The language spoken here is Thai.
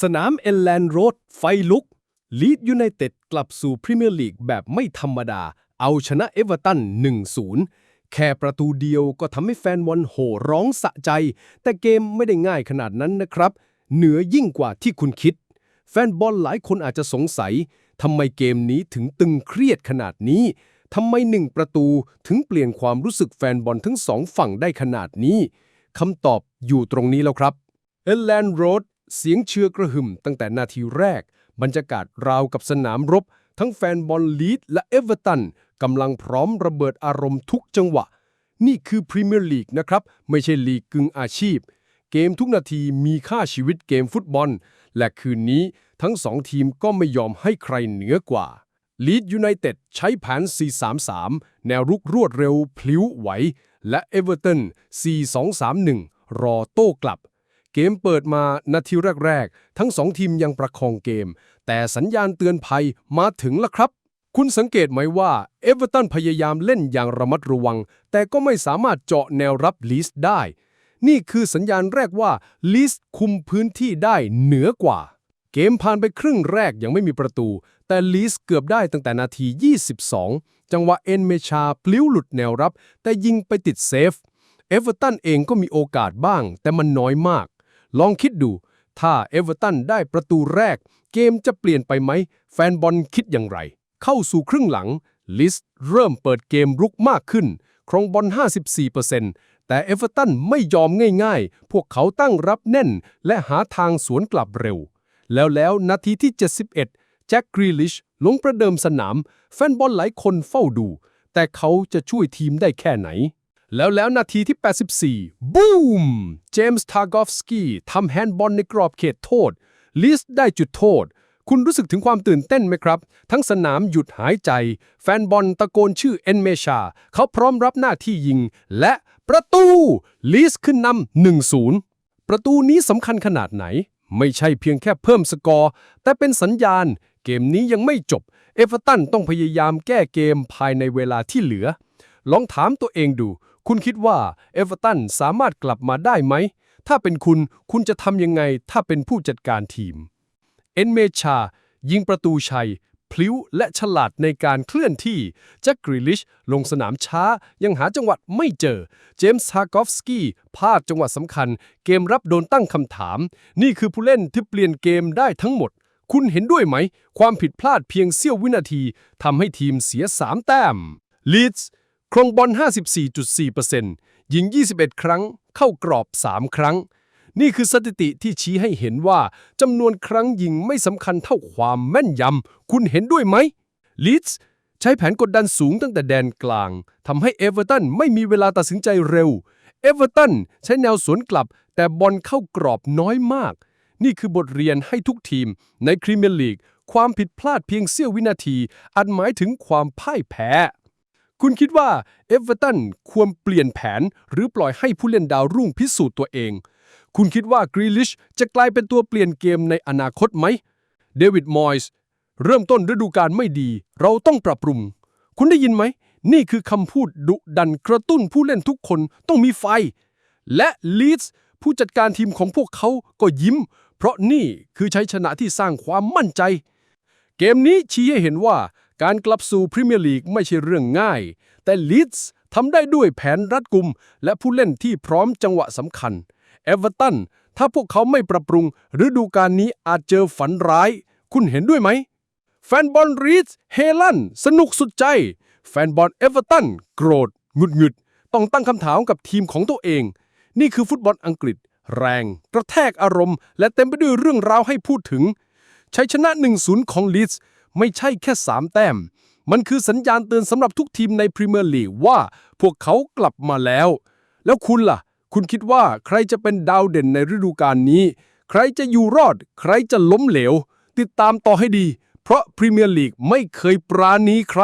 สนามเอลแลนโรดไฟลุก ลีดยูไนเต็ดกลับสู่พรีเมียร์ลีกแบบไม่ธรรมดา เอาชนะเอเวอร์ตัน 1-0 แค่ประตูเดียวก็ทำให้แฟนบอลโห่ร้องสะใจ แต่เกมไม่ได้ง่ายขนาดนั้นนะครับ เหนือยิ่งกว่าที่คุณคิด แฟนบอลหลายคนอาจจะสงสัยทำไมเกมนี้ถึงตึงเครียดขนาดนี้ทำไมหนึ่งประตูถึงเปลี่ยนความรู้สึกแฟนบอลทั้งสองฝั่งได้ขนาดนี้คำตอบอยู่ตรงนี้แล้วครับเอลแลนโรด เสียงเชือกระหึ่มตั้งแต่นาทีแรก บรรยากาศราวกับสนามรบ ทั้งแฟนบอลลีดและเอเวอร์ตันกำลังพร้อมระเบิดอารมณ์ทุกจังหวะ นี่คือพรีเมียร์ลีกนะครับ ไม่ใช่ลีกกึ่งอาชีพ เกมทุกนาทีมีค่าชีวิตเกมฟุตบอล และคืนนี้ทั้งสองทีมก็ไม่ยอมให้ใครเหนือกว่าลีดยูไนเต็ดใช้แผน 4-3-3 แนวรุกรวดเร็วพลิ้วไหว และเอเวอร์ตัน 4-2-3-1 รอโต้กลับ เกมเปิดมานาทีแรก ๆ ทั้งสองทีมยังประคองเกม แต่สัญญาณเตือนภัยมาถึงแล้วครับ คุณสังเกตไหมว่าเอเวอร์ตันพยายามเล่นอย่างระมัดระวัง แต่ก็ไม่สามารถเจาะแนวรับลีสได้ นี่คือสัญญาณแรกว่าลีสคุมพื้นที่ได้เหนือกว่า เกมผ่านไปครึ่งแรกยังไม่มีประตู แต่ลีสเกือบได้ตั้งแต่นาที 22 จังหวะเอ็นเมชาปลิ้วหลุดแนวรับ แต่ยิงไปติดเซฟเอเวอร์ตันเองก็มีโอกาสบ้าง แต่มันน้อยมาก ลองคิดดู ถ้าเอเวอร์ตันได้ประตูแรก เกมจะเปลี่ยนไปไหม แฟนบอลคิดอย่างไร เข้าสู่ครึ่งหลัง ลิสเริ่มเปิดเกมรุกมากขึ้น ครองบอล 54%แต่เอเวอร์ตันไม่ยอมง่ายๆ พวกเขาตั้งรับแน่น และหาทางสวนกลับเร็ว แล้วแล้วนาทีที่ 71 แจ็คกรีลิชลงประเดิมสนาม แฟนบอลหลายคนเฝ้าดู แต่เขาจะช่วยทีมได้แค่ไหน แล้วแล้วนาทีที่ 84 บูม เจมส์ทาร์กอฟสกี้ทำแฮนด์บอลในกรอบเขตโทษ ลิสได้จุดโทษ คุณรู้สึกถึงความตื่นเต้นไหมครับ ทั้งสนามหยุดหายใจ แฟนบอลตะโกนชื่อเอนเมชา เขาพร้อมรับหน้าที่ยิง และประตู ลิสขึ้นนำ1-0 ประตูนี้สำคัญขนาดไหน ไม่ใช่เพียงแค่เพิ่มสกอร์ แต่เป็นสัญญาณ เกมนี้ยังไม่จบ เอเวอร์ตันต้องพยายามแก้เกมภายในเวลาที่เหลือ ลองถามตัวเองดู คุณคิดว่าเอเวอร์ตันสามารถกลับมาได้ไหม ถ้าเป็นคุณ คุณจะทำยังไงถ้าเป็นผู้จัดการทีม เอนเมชา ยิงประตูชัย พลิ้วและฉลาดในการเคลื่อนที่แจ็คกริลิช ลงสนามช้า ยังหาจังหวะไม่เจอ เจมส์ฮากอฟสกี้พลาดจังหวะสำคัญ เกมรับโดนตั้งคำถาม นี่คือผู้เล่นที่เปลี่ยนเกมได้ทั้งหมดคุณเห็นด้วยไหม ความผิดพลาดเพียงเสี้ยววินาทีทำให้ทีมเสีย 3 แต้มลีดส์ ครองบอล 54.4%ยิง 21 ครั้ง เข้ากรอบ 3 ครั้ง นี่คือสถิติที่ชี้ให้เห็นว่าจำนวนครั้งยิงไม่สำคัญเท่าความแม่นยำ คุณเห็นด้วยไหมลีดส์ใช้แผนกดดันสูงตั้งแต่แดนกลางทำให้เอเวอร์ตันไม่มีเวลาตัดสินใจเร็ว เอเวอร์ตันใช้แนวสวนกลับ แต่บอลเข้ากรอบน้อยมาก นี่คือบทเรียนให้ทุกทีมในพรีเมียร์ลีกความผิดพลาดเพียงเสี้ยววินาที อาจหมายถึงความพ่ายแพ้ คุณคิดว่าเอเวอร์ตันควรเปลี่ยนแผน หรือปล่อยให้ผู้เล่นดาวรุ่งพิสูจน์ตัวเอง คุณคิดว่ากรีลิชจะกลายเป็นตัวเปลี่ยนเกมในอนาคตไหมเดวิดมอยส์เริ่มต้นฤดูกาลไม่ดี เราต้องปรับปรุง คุณได้ยินไหม นี่คือคำพูดดุดันกระตุ้นผู้เล่นทุกคนต้องมีไฟ และลีดส์ผู้จัดการทีมของพวกเขาก็ยิ้ม เพราะนี่คือชัยชนะที่สร้างความมั่นใจ เกมนี้ชี้ให้เห็นว่าการกลับสู่พรีเมียร์ลีกไม่ใช่เรื่องง่าย แต่ลีดส์ทำได้ด้วยแผนรัดกุม และผู้เล่นที่พร้อมจังหวะสำคัญ เอเวอร์ตัน ถ้าพวกเขาไม่ปรับปรุง ฤดูกาลนี้อาจเจอฝันร้าย คุณเห็นด้วยไหม แฟนบอลรีดส์เฮลันสนุกสุดใจ แฟนบอลเอเวอร์ตันโกรธหงุดหงิดต้องตั้งคำถามกับทีมของตัวเอง นี่คือฟุตบอลอังกฤษ แรง กระแทกอารมณ์ และเต็มไปด้วยเรื่องราวให้พูดถึงชัยชนะ 1-0 ของลีดส์ ไม่ใช่แค่ 3 แต้ม มันคือสัญญาณเตือนสำหรับทุกทีมในพรีเมียร์ลีกว่าพวกเขากลับมาแล้ว แล้วคุณล่ะ คุณคิดว่าใครจะเป็นดาวเด่นในฤดูกาลนี้ ใครจะอยู่รอด ใครจะล้มเหลว ติดตามต่อให้ดี เพราะพรีเมียร์ลีกไม่เคยปราณีใคร